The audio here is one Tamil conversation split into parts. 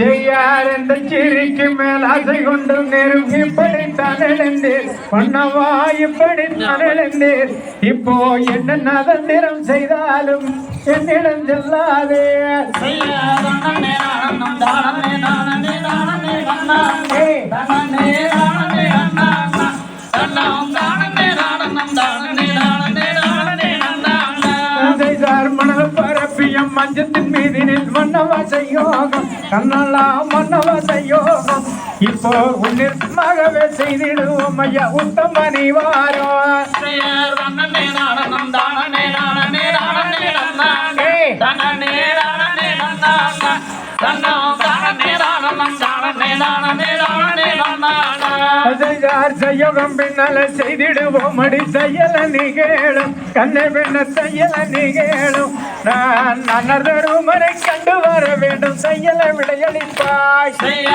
செய்யார் என்ற சிரிக்கு மேல் ஆசை கொண்டு நெருங்கி இப்படி எழுந்தீர் பண்ணவா இப்படி எழுந்தீர் இப்போ என்ன நதந்திரம் செய்தாலும் என்னிடம் செல்லாதே. செய்தார் மஞ்சத்தின் மீதினில் மன்னவாச யோகம் கண்ணலா மன்னவாச யோகம் இப்போ உன்னிற்கவே செய்திடுவோம் ஐயா உத்தமணி வாரோ செய்தார் செய்யோகம் பின்னால செய்திடுவோம். அடி செய்யல நிகழும். கண்ணை பின்ன செய்யல நிகழும். நான் நன்னதருமரை கண்டு வர வேண்டும். செய்யல விடையளிப்பாய். ஏய்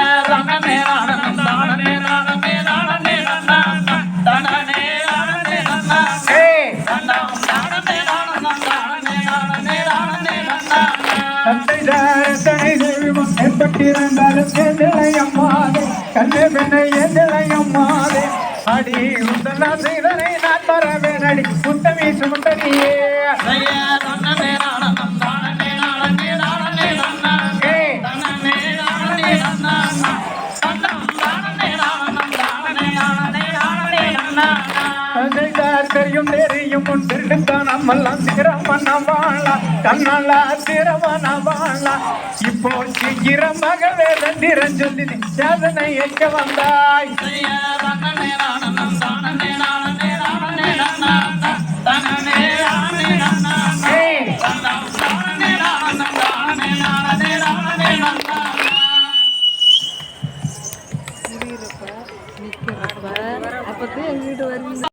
எப்பட்டிருந்தாலும் எந்திளையம்மாதே கண்ணே பெண்ணை எந்திளையம்மாதே அடி உந்தனா செய்தனை நான் மறவேன் அடி உத்தமி சுமந்தனியே தெரியும் தெரியும். உன் திருடுத்தான் நம்மெல்லாம் சிரமண வாழலாம் கண்ணாலா சிரமண வாழ. இப்போ சீக்கிரமாகவே தந்திரம் சொல்லி சாதனை எங்க வந்தாய். ஏய். எங்க வீட்டு வருவீங்க